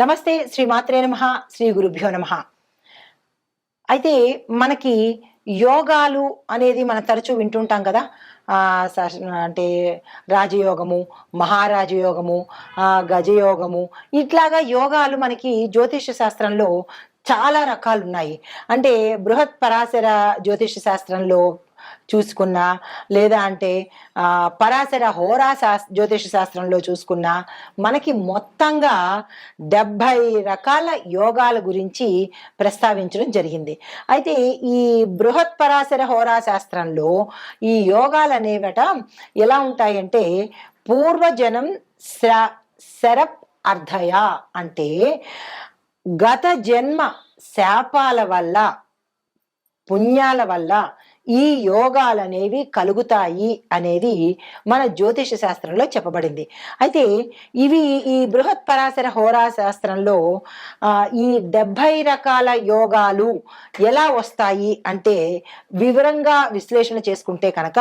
నమస్తే శ్రీ మాత్రే నమ శ్రీ గురుభ్యో నమ. అయితే మనకి యోగాలు అనేది మనం తరచూ వింటుంటాం కదా. అంటే రాజయోగము మహారాజయోగము గజయోగము ఇట్లాగా యోగాలు మనకి జ్యోతిష శాస్త్రంలో చాలా రకాలు ఉన్నాయి అంటే బృహత్ పరాశర జ్యోతిష శాస్త్రంలో చూసుకున్నా లేదా అంటే పరాశర హోరా శాస్ జ్యోతిష శాస్త్రంలో చూసుకున్నా మనకి మొత్తంగా డెబ్భై రకాల యోగాల గురించి ప్రస్తావించడం జరిగింది. అయితే ఈ బృహత్ పరాశర హోరా శాస్త్రంలో ఈ యోగాలు అనేవట ఎలా ఉంటాయంటే పూర్వజనం శ శరప్ అర్ధయ అంటే గత జన్మ శాపాల వల్ల పుణ్యాల వల్ల ఈ యోగాలు అనేవి కలుగుతాయి అనేది మన జ్యోతిష శాస్త్రంలో చెప్పబడింది. అయితే ఇవి ఈ బృహత్ పరాశర హోరా శాస్త్రంలో ఈ డెబ్భై రకాల యోగాలు ఎలా వస్తాయి అంటే వివరంగా విశ్లేషణ చేసుకుంటే కనుక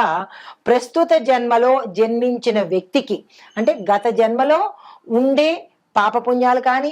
ప్రస్తుత జన్మలో జన్మించిన వ్యక్తికి అంటే గత జన్మలో ఉండే పాపపుణ్యాలు కానీ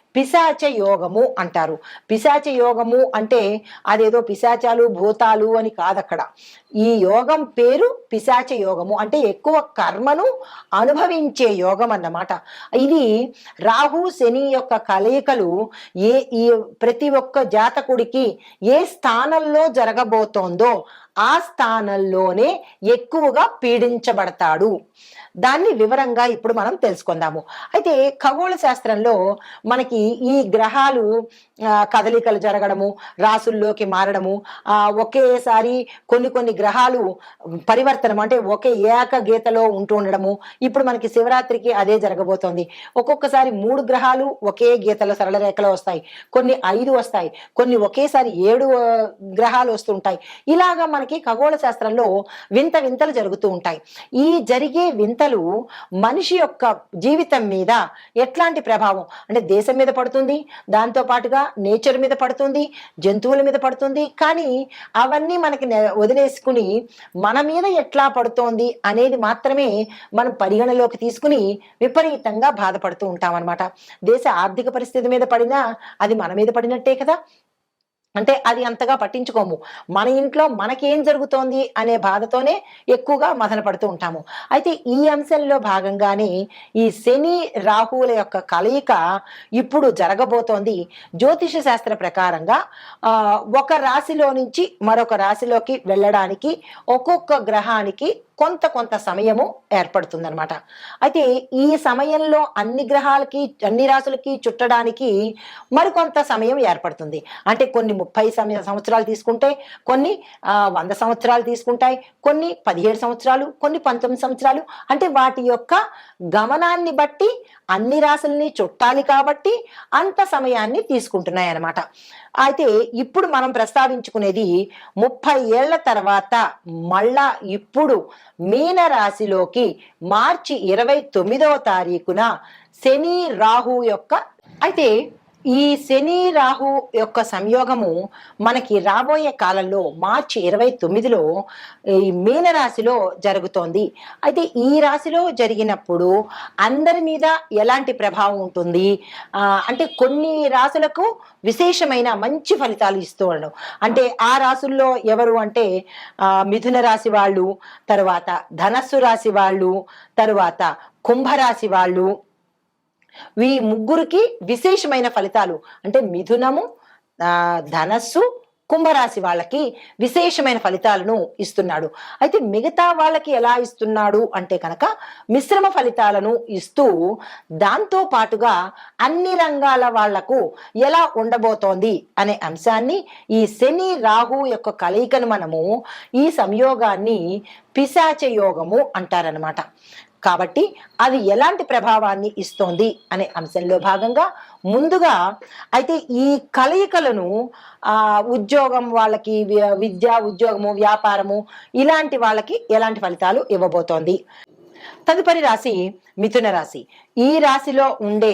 పిశాచ యోగము అంటారు. పిశాచ యోగము అంటే అదేదో పిశాచాలు భూతాలు అని కాదక్కడ. ఈ యోగం పేరు పిశాచ యోగము అంటే ఎక్కువ కర్మను అనుభవించే యోగం అన్నమాట. ఇది రాహు శని యొక్క కలయికలు ఏ ఈ ప్రతి ఒక్క జాతకుడికి ఏ స్థానంలో జరగబోతోందో ఆ స్థానంలోనే ఎక్కువగా పీడించబడతాడు. దాన్ని వివరంగా ఇప్పుడు మనం తెలుసుకుందాము. అయితే ఖగోళ శాస్త్రంలో మనకి ఈ గ్రహాలు ఆ, కదలికలు జరగడము రాసుల్లోకి మారడము ఆ, ఒకేసారి కొన్ని కొన్ని గ్రహాలు పరివర్తనం అంటే ఒకే ఏక గీతలో ఉంటూ ఉండడము. ఇప్పుడు మనకి శివరాత్రికి అదే జరగబోతోంది. ఒక్కొక్కసారి మూడు గ్రహాలు ఒకే గీతలో సరళ రేఖలో వస్తాయి. కొన్ని ఐదు వస్తాయి. కొన్ని ఒకేసారి ఏడు గ్రహాలు వస్తుంటాయి. ఇలాగా మనకి ఖగోళ శాస్త్రంలో వింత వింతలు జరుగుతూ ఉంటాయి. ఈ జరిగే వింతలు మనిషి యొక్క జీవితం మీద ఎట్లాంటి ప్రభావం? అంటే దేశం మీద పడుతుంది దాంతో పాటుగా నేచర్ మీద పడుతుంది జంతువుల మీద పడుతుంది. కానీ అవన్నీ మనకి వదిలేసుకుని మన మీద ఎట్లా పడుతోంది అనేది మాత్రమే మనం పరిగణలోకి తీసుకుని విపరీతంగా బాధపడుతూ ఉంటాం దేశ ఆర్థిక పరిస్థితి మీద పడినా అది మన మీద పడినట్టే కదా. అంటే అది అంతగా పట్టించుకోము. మన ఇంట్లో మనకేం జరుగుతోంది అనే బాధతోనే ఎక్కువగా మదన పడుతూ ఉంటాము. అయితే ఈ అంశంలో భాగంగానే ఈ శని రాహువుల యొక్క కలయిక ఇప్పుడు జరగబోతోంది. జ్యోతిష శాస్త్ర ప్రకారంగా ఒక రాశిలో నుంచి మరొక రాశిలోకి వెళ్ళడానికి ఒక్కొక్క గ్రహానికి కొంత కొంత సమయము ఏర్పడుతుందనమాట అయితే ఈ సమయంలో అన్ని గ్రహాలకి అన్ని రాశులకి చుట్టడానికి మరికొంత సమయం ఏర్పడుతుంది. అంటే కొన్ని ముప్పై సంవత్సరాలు తీసుకుంటే కొన్ని వంద సంవత్సరాలు తీసుకుంటాయి కొన్ని పదిహేడు సంవత్సరాలు కొన్ని పంతొమ్మిది సంవత్సరాలు. అంటే వాటి యొక్క గమనాన్ని బట్టి అన్ని రాశుల్ని చుట్టాలి కాబట్టి అంత సమయాన్ని తీసుకుంటున్నాయి అన్నమాట అయితే ఇప్పుడు మనం ప్రస్తావించుకునేది ముప్పై ఏళ్ళ తర్వాత మళ్ళా ఇప్పుడు మీన రాశిలోకి మార్చి ఇరవై తొమ్మిదవ తారీఖున శని రాహు యొక్క అయితే ఈ శని రాహు యొక్క సంయోగము మనకి రాబోయే కాలంలో మార్చి ఇరవై తొమ్మిదిలో ఈ మీన రాశిలో జరుగుతోంది. అయితే ఈ రాశిలో జరిగినప్పుడు అందరి మీద ఎలాంటి ప్రభావం ఉంటుంది? అంటే కొన్ని రాశులకు విశేషమైన మంచి ఫలితాలు ఇస్తూ ఉండడం. అంటే ఆ రాశుల్లో ఎవరు అంటే మిథున రాశి వాళ్ళు తర్వాత ధనస్సు రాశి వాళ్ళు తరువాత కుంభరాశి వాళ్ళు ఈ ముగ్గురికి విశేషమైన ఫలితాలు. అంటే మిథునము ఆ, ధనస్సు కుంభరాశి వాళ్ళకి విశేషమైన ఫలితాలను ఇస్తున్నాడు. అయితే మిగతా వాళ్ళకి ఎలా ఇస్తున్నాడు అంటే కనుక మిశ్రమ ఫలితాలను ఇస్తూ దాంతో పాటుగా అన్ని రంగాల వాళ్ళకు ఎలా ఉండబోతోంది అనే అంశాన్ని ఈ శని రాహు యొక్క కలయికను మనము ఈ సంయోగాన్ని పిశాచ యోగము అంటారనమాట కాబట్టి అది ఎలాంటి ప్రభావాన్ని ఇస్తోంది అనే అంశంలో భాగంగా ముందుగా అయితే ఈ కలయికలను ఆ ఉద్యోగం వాళ్ళకి వి- విద్య ఉద్యోగము వ్యాపారము ఇలాంటి వాళ్ళకి ఎలాంటి ఫలితాలు ఇవ్వబోతోంది? తదుపరి రాశి మిథున రాశి. ఈ రాశిలో ఉండే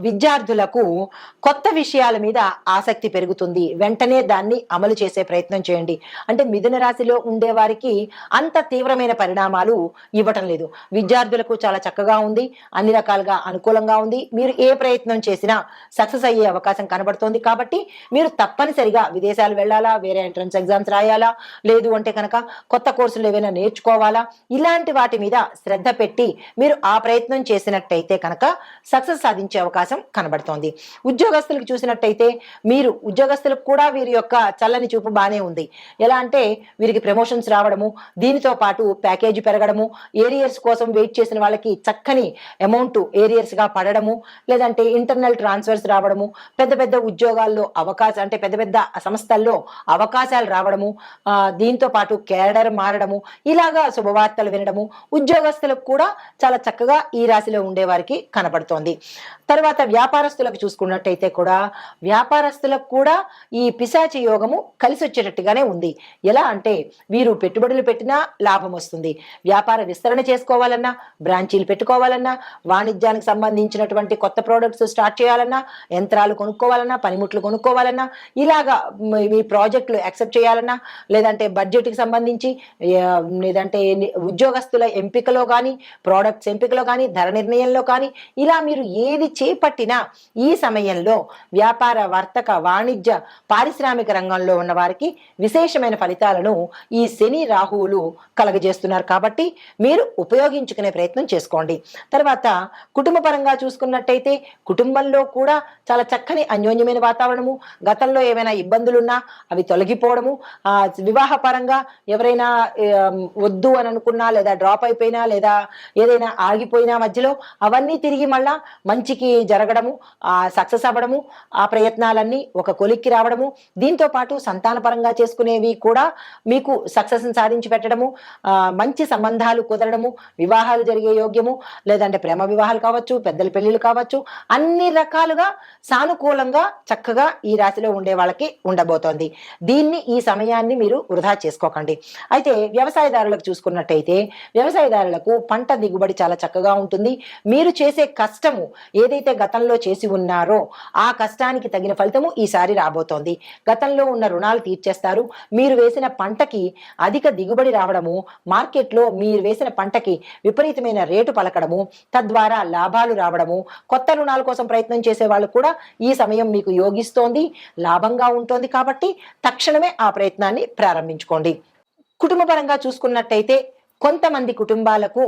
విద్యార్థులకు కొత్త విషయాల మీద ఆసక్తి పెరుగుతుంది. వెంటనే దాన్ని అమలు చేసే ప్రయత్నం చేయండి. అంటే మిథున రాశిలో ఉండే వారికి అంత తీవ్రమైన పరిణామాలు ఇవ్వటం లేదు. విద్యార్థులకు చాలా చక్కగా ఉంది. అన్ని రకాలుగా అనుకూలంగా ఉంది. మీరు ఏ ప్రయత్నం చేసినా సక్సెస్ అయ్యే అవకాశం కనబడుతోంది. కాబట్టి మీరు తప్పనిసరిగా విదేశాలు వెళ్ళాలా? వేరే ఎంట్రన్స్ ఎగ్జామ్స్ రాయాలా? లేదు అంటే కనుక కొత్త కోర్సులు ఏవైనా నేర్చుకోవాలా? ఇలాంటి వాటి మీద శ్రద్ధ పెట్టి మీరు ఆ ప్రయత్నం చేసినట్టయితే కనుక సక్సెస్ సాధించ అవకాశం కనబడుతోంది. ఉద్యోగస్తులకు చూసినట్టయితే మీరు ఉద్యోగస్తులకు కూడా వీరి యొక్క చల్లని చూపు బాగానే ఉంది. ఎలా అంటే వీరికి ప్రమోషన్స్ రావడము దీనితో పాటు ప్యాకేజీ పెరగడము ఏరియర్స్ కోసం వెయిట్ చేసిన వాళ్ళకి చక్కని అమౌంట్ ఏరియర్స్గా పడడము లేదంటే ఇంటర్నల్ ట్రాన్స్ఫర్స్ రావడము పెద్ద పెద్ద ఉద్యోగాల్లో అవకాశం అంటే పెద్ద పెద్ద సంస్థల్లో అవకాశాలు రావడము దీంతో పాటు కేడర్ మారడము ఇలాగా శుభవార్తలు వినడము ఉద్యోగస్తులకు కూడా చాలా చక్కగా ఈ రాశిలో ఉండేవారికి కనబడుతోంది. తర్వాత వ్యాపారస్తులకు చూసుకున్నట్టయితే కూడా వ్యాపారస్తులకు కూడా ఈ పిశాచి యోగము కలిసి వచ్చేటట్టుగానే ఉంది. ఎలా అంటే వీరు పెట్టుబడులు పెట్టినా లాభం వస్తుంది. వ్యాపార విస్తరణ చేసుకోవాలన్నా బ్రాంచీలు పెట్టుకోవాలన్నా వాణిజ్యానికి సంబంధించినటువంటి కొత్త ప్రోడక్ట్స్ స్టార్ట్ చేయాలన్నా యంత్రాలు కొనుక్కోవాలన్నా పనిముట్లు కొనుక్కోవాలన్నా ఇలాగా మీ ప్రాజెక్టులు యాక్సెప్ట్ చేయాలన్నా లేదంటే బడ్జెట్కి సంబంధించి లేదంటే ఉద్యోగస్తుల ఎంపికలో కానీ ప్రోడక్ట్స్ ఎంపికలో కానీ ధర నిర్ణయంలో కానీ ఇలా మీరు ఏది చేపట్టిన ఈ సమయంలో వ్యాపార వర్తక వాణిజ్య పారిశ్రామిక రంగంలో ఉన్న వారికి విశేషమైన ఫలితాలను ఈ శని రాహువులు కలగజేస్తున్నారు. కాబట్టి మీరు ఉపయోగించుకునే ప్రయత్నం చేసుకోండి. తర్వాత కుటుంబ పరంగా చూసుకున్నట్టయితే కుటుంబంలో కూడా చాలా చక్కని అన్యోన్యమైన వాతావరణము గతంలో ఏమైనా ఇబ్బందులున్నా అవి తొలగిపోవడము వివాహ పరంగా ఎవరైనా వద్దు అని అనుకున్నా లేదా డ్రాప్ అయిపోయినా లేదా ఏదైనా ఆగిపోయినా మధ్యలో అవన్నీ తిరిగి మళ్ళా మంచికి జరగడము ఆ సక్సెస్ అవ్వడము ఆ ప్రయత్నాలన్నీ ఒక కొలిక్కి రావడము దీంతో పాటు సంతాన పరంగా చేసుకునేవి కూడా మీకు సక్సెస్ సాధించి పెట్టడము మంచి సంబంధాలు కుదరడము వివాహాలు జరిగే యోగ్యము లేదంటే ప్రేమ వివాహాలు కావచ్చు పెద్దల పెళ్ళిళ్ళు కావచ్చు అన్ని రకాలుగా సానుకూలంగా చక్కగా ఈ రాశిలో ఉండే వాళ్ళకి ఉండబోతోంది. దీన్ని ఈ సమయాన్ని మీరు వృధా చేసుకోకండి. అయితే వ్యవసాయదారులకు చూసుకున్నట్టయితే వ్యవసాయదారులకు పంట దిగుబడి చాలా చక్కగా ఉంటుంది. మీరు చేసే కష్టము ఏదైతే గతంలో చేసి ఉన్నారో ఆ కష్టానికి తగిన ఫలితము ఈసారి రాబోతోంది. గతంలో ఉన్న రుణాలు తీర్చేస్తారు. మీరు వేసిన పంటకి అధిక దిగుబడి రావడము మార్కెట్లో మీరు వేసిన పంటకి విపరీతమైన రేటు పలకడము తద్వారా లాభాలు రావడము కొత్త రుణాల కోసం ప్రయత్నం చేసే వాళ్ళు కూడా ఈ సమయం మీకు యోగిస్తోంది లాభంగా ఉంటుంది కాబట్టి తక్షణమే ఆ ప్రయత్నాన్ని ప్రారంభించుకోండి. కుటుంబపరంగా చూసుకున్నట్టయితే కొంతమంది కుటుంబాలకు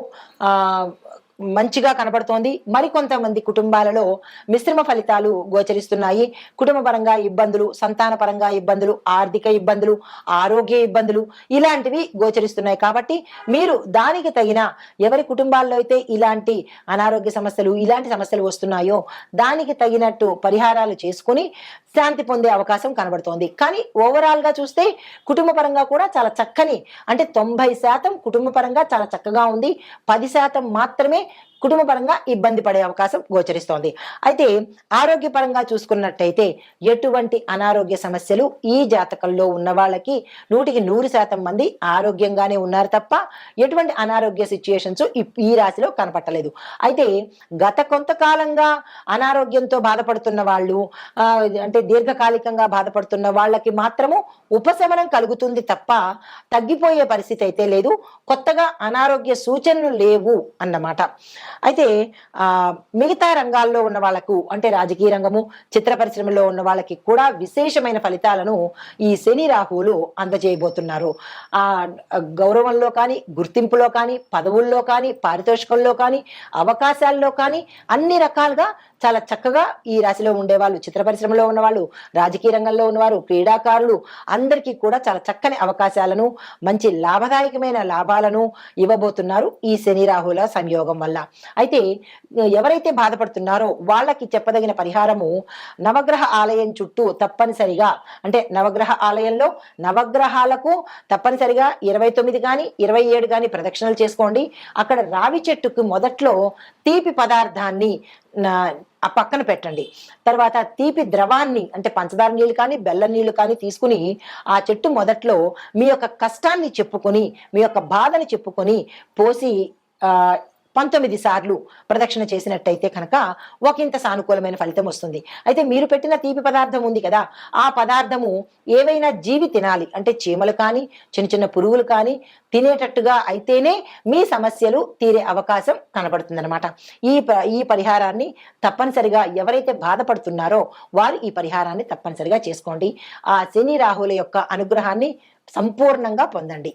మంచిగా కనబడుతోంది మరికొంతమంది కుటుంబాలలో మిశ్రమ ఫలితాలు గోచరిస్తున్నాయి. కుటుంబ పరంగా ఇబ్బందులు సంతాన పరంగా ఇబ్బందులు ఆర్థిక ఇబ్బందులు ఆరోగ్య ఇబ్బందులు ఇలాంటివి గోచరిస్తున్నాయి. కాబట్టి మీరు దానికి తగిన ఎవరి కుటుంబాల్లో అయితే ఇలాంటి అనారోగ్య సమస్యలు ఇలాంటి సమస్యలు వస్తున్నాయో దానికి తగినట్టు పరిహారాలు చేసుకుని శాంతి పొందే అవకాశం కనబడుతోంది. కానీ ఓవరాల్గా చూస్తే కుటుంబ పరంగా కూడా చాలా చక్కని అంటే తొంభై శాతం కుటుంబ పరంగా చాలా చక్కగా ఉంది. పది శాతం మాత్రమే కుటుంబ పరంగా ఇబ్బంది పడే అవకాశం గోచరిస్తోంది. అయితే ఆరోగ్యపరంగా చూసుకున్నట్టయితే ఎటువంటి అనారోగ్య సమస్యలు ఈ జాతకంలో ఉన్న వాళ్ళకి నూటికి నూరు శాతం మంది ఆరోగ్యంగానే ఉన్నారు తప్ప ఎటువంటి అనారోగ్య సిచ్యుయేషన్స్ ఈ రాశిలో కనపట్టలేదు. అయితే గత కొంతకాలంగా అనారోగ్యంతో బాధపడుతున్న వాళ్ళు అంటే దీర్ఘకాలికంగా బాధపడుతున్న వాళ్ళకి మాత్రము ఉపశమనం కలుగుతుంది తప్ప తగ్గిపోయే పరిస్థితి అయితే లేదు. కొత్తగా అనారోగ్య సూచనలు లేవు అన్నమాట. అయితే ఆ మిగతా రంగాల్లో ఉన్న వాళ్ళకు అంటే రాజకీయ రంగము చిత్ర పరిశ్రమలో ఉన్న వాళ్ళకి కూడా విశేషమైన ఫలితాలను ఈ శని రాహువులు అందజేయబోతున్నారు. ఆ గౌరవంలో కానీ గుర్తింపులో కానీ పదవుల్లో కానీ పారితోషికంలో కానీ అవకాశాల్లో కానీ అన్ని రకాలుగా చాలా చక్కగా ఈ రాశిలో ఉండేవాళ్ళు చిత్ర పరిశ్రమలో ఉన్నవాళ్ళు రాజకీయ రంగంలో ఉన్నవారు క్రీడాకారులు అందరికీ కూడా చాలా చక్కని అవకాశాలను మంచి లాభదాయకమైన లాభాలను ఇవ్వబోతున్నారు ఈ శని రాహుల సంయోగం వల్ల. అయితే ఎవరైతే బాధపడుతున్నారో వాళ్ళకి చెప్పదగిన పరిహారము నవగ్రహ ఆలయం చుట్టూ తప్పనిసరిగా అంటే నవగ్రహ ఆలయంలో నవగ్రహాలకు తప్పనిసరిగా ఇరవై తొమ్మిది కానీ ఇరవై ఏడు కానీ ప్రదక్షిణలు చేసుకోండి. అక్కడ రావి చెట్టుకు మొదట్లో తీపి పదార్థాన్ని ఆ పక్కన పెట్టండి. తర్వాత తీపి ద్రవాన్ని అంటే పంచదార నీళ్ళు కానీ బెల్లం నీళ్ళు కానీ తీసుకుని ఆ చెట్టు మొదట్లో మీ యొక్క కష్టాన్ని చెప్పుకొని మీ యొక్క బాధని చెప్పుకొని పోసి ఆ పంతొమ్మిది సార్లు ప్రదక్షిణ చేసినట్టయితే కనుక ఒకంత సానుకూలమైన ఫలితం వస్తుంది. అయితే మీరు పెట్టిన తీపి పదార్థం ఉంది కదా ఆ పదార్థము ఏవైనా జీవి తినాలి. అంటే చీమలు కానీ చిన్న చిన్న పురుగులు కానీ తినేటట్టుగా అయితేనే మీ సమస్యలు తీరే అవకాశం కనబడుతుందన్నమాట. ఈ ప- ఈ పరిహారాన్ని తప్పనిసరిగా ఎవరైతే బాధపడుతున్నారో వారు ఈ పరిహారాన్ని తప్పనిసరిగా చేసుకోండి. ఆ శని రాహుల యొక్క అనుగ్రహాన్ని సంపూర్ణంగా పొందండి.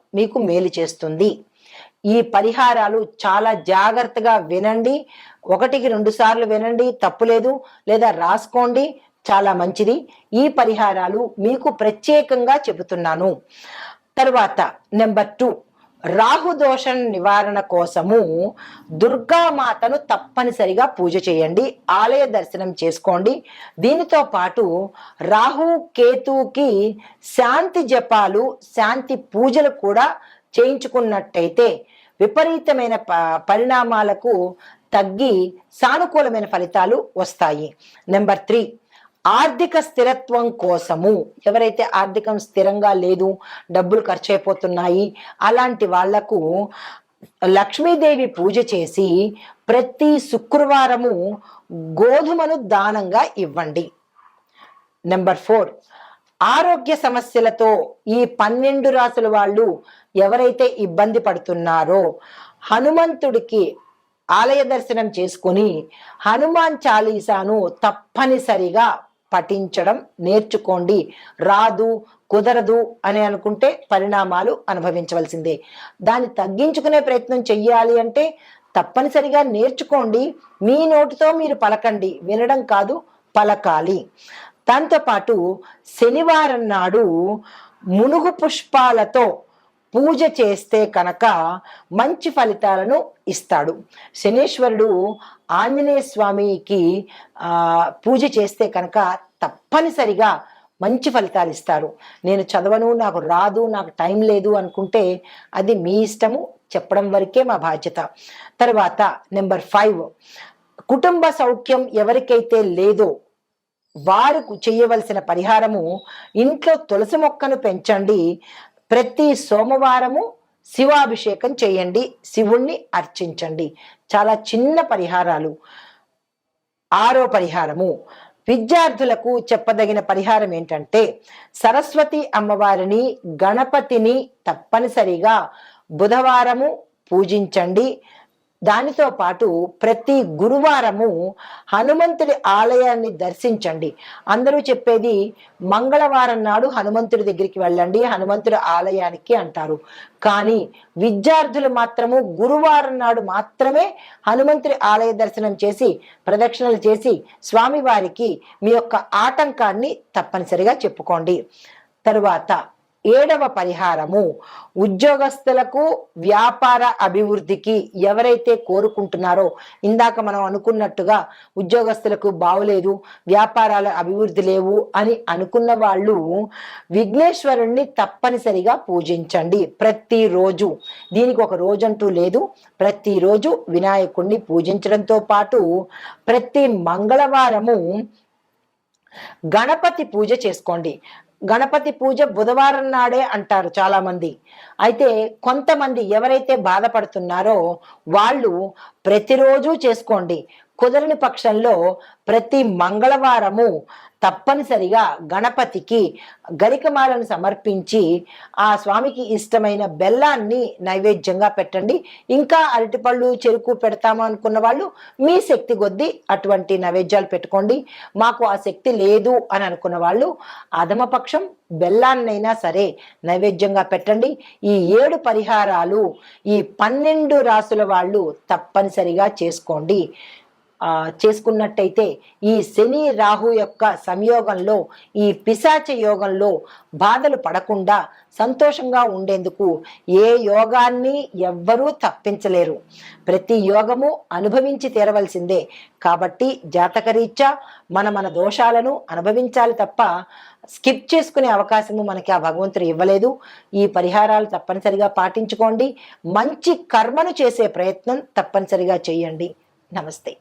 మీకు మేలు చేస్తుంది. ఈ పరిహారాలు చాలా జాగ్రత్తగా వినండి. ఒకటికి రెండు సార్లు వినండి తప్పులేదు లేదా రాసుకోండి చాలా మంచిది. ఈ పరిహారాలు మీకు ప్రత్యేకంగా చెబుతున్నాను. తరువాత నెంబర్ టూ. రాహుదోషం నివారణ కోసము దుర్గామాతను తప్పనిసరిగా పూజ చేయండి ఆలయ దర్శనం చేసుకోండి. దీనితో పాటు రాహు కేతుకి శాంతి జపాలు శాంతి పూజలు కూడా చేయించుకున్నట్టయితే విపరీతమైన ప- పరిణామాలకు తగ్గి సానుకూలమైన ఫలితాలు వస్తాయి. నెంబర్ త్రీ ఆర్థిక స్థిరత్వం కోసము. ఎవరైతే ఆర్థికం స్థిరంగా లేదు డబ్బులు ఖర్చు అయిపోతున్నాయి అలాంటి వాళ్ళకు లక్ష్మీదేవి పూజ చేసి ప్రతి శుక్రవారము గోధుమను దానంగా ఇవ్వండి. నెంబర్ ఫోర్ ఆరోగ్య సమస్యలతో ఈ పన్నెండు రాసుల వాళ్ళు ఎవరైతే ఇబ్బంది పడుతున్నారో హనుమంతుడికి ఆలయ దర్శనం చేసుకుని హనుమాన్ చాలీసాను తప్పనిసరిగా పఠించడం నేర్చుకోండి. రాదు కుదరదు అని అనుకుంటే పరిణామాలు అనుభవించవలసిందే. దాన్ని తగ్గించుకునే ప్రయత్నం చెయ్యాలి అంటే తప్పనిసరిగా నేర్చుకోండి. మీ నోటితో మీరు పలకండి. వినడం కాదు పలకాలి. దాంతోపాటు శనివారం నాడు మునుగు పుష్పాలతో పూజ చేస్తే కనుక మంచి ఫలితాలను ఇస్తాడు. శనీశ్వరుడు ఆంజనేయ స్వామికి పూజ చేస్తే కనుక తప్పనిసరిగా మంచి ఫలితాలు ఇస్తారు నేను చదవను నాకు రాదు నాకు టైం లేదు అనుకుంటే అది మీ ఇష్టము చెప్పడం వరకే మా బాధ్యత. తర్వాత నెంబర్ ఫైవ్ కుటుంబ సౌఖ్యం ఎవరికైతే లేదో వారు చేయవలసిన పరిహారము ఇంట్లో తులసి మొక్కను పెంచండి. ప్రతి సోమవారము శివాభిషేకం చేయండి శివుణ్ణి అర్చించండి. చాలా చిన్న పరిహారాలు. ఆరో పరిహారము. విద్యార్థులకు చెప్పదగిన పరిహారం ఏంటంటే సరస్వతి అమ్మవారిని గణపతిని తప్పనిసరిగా బుధవారము పూజించండి. దానితో పాటు ప్రతి గురువారము హనుమంతుడి ఆలయాన్ని దర్శించండి. అందరూ చెప్పేది మంగళవారం నాడు హనుమంతుడి దగ్గరికి వెళ్ళండి హనుమంతుడి ఆలయానికి అంటారు. కానీ విద్యార్థులు మాత్రము గురువారం నాడు మాత్రమే హనుమంతుడి ఆలయ దర్శనం చేసి ప్రదక్షిణలు చేసి స్వామివారికి మీ యొక్క ఆటంకాన్ని తప్పనిసరిగా చెప్పుకోండి. తరువాత ఏడవ పరిహారము. ఉద్యోగస్తులకు వ్యాపార అభివృద్ధికి ఎవరైతే కోరుకుంటున్నారో ఇందాక మనం అనుకున్నట్టుగా ఉద్యోగస్తులకు బాగులేదు వ్యాపారాల అభివృద్ధి లేవు అని అనుకున్న వాళ్ళు విఘ్నేశ్వరుణ్ణి తప్పనిసరిగా పూజించండి. ప్రతిరోజు దీనికి ఒక రోజంటూ లేదు ప్రతిరోజు వినాయకుణ్ణి పూజించడంతో పాటు ప్రతి మంగళవారము గణపతి పూజ చేసుకోండి. గణపతి పూజ బుధవారం నాడే అంటారు చాలా మంది అయితే కొంతమంది ఎవరైతే బాధపడుతున్నారో వాళ్ళు ప్రతిరోజు చేసుకోండి. కుదరని పక్షంలో ప్రతి మంగళవారము తప్పనిసరిగా గణపతికి గరికమాలను సమర్పించి ఆ స్వామికి ఇష్టమైన బెల్లాన్ని నైవేద్యంగా పెట్టండి. ఇంకా అరటిపళ్ళు చెరుకు పెడతాము అనుకున్న వాళ్ళు మీ శక్తి కొద్దీ అటువంటి నైవేద్యాలు పెట్టుకోండి. మాకు ఆ శక్తి లేదు అని అనుకున్న వాళ్ళు అధమపక్షం బెల్లాన్నైనా సరే నైవేద్యంగా పెట్టండి. ఈ ఏడు పరిహారాలు ఈ పన్నెండు రాసుల వాళ్ళు తప్పనిసరిగా చేసుకోండి. చేసుకున్నట్టయితే ఈ శని రాహు యొక్క సంయోగంలో ఈ పిశాచ యోగంలో బాధలు పడకుండా సంతోషంగా ఉండేందుకు ఏ యోగాన్ని ఎవ్వరూ తప్పించలేరు. ప్రతి యోగము అనుభవించి తీరవలసిందే. కాబట్టి జాతకరీత్యా మన మన దోషాలను అనుభవించాలి తప్ప స్కిప్ చేసుకునే అవకాశము మనకి ఆ భగవంతుడు ఇవ్వలేదు. ఈ పరిహారాలు తప్పనిసరిగా పాటించుకోండి. మంచి కర్మను చేసే ప్రయత్నం తప్పనిసరిగా చేయండి. నమస్తే.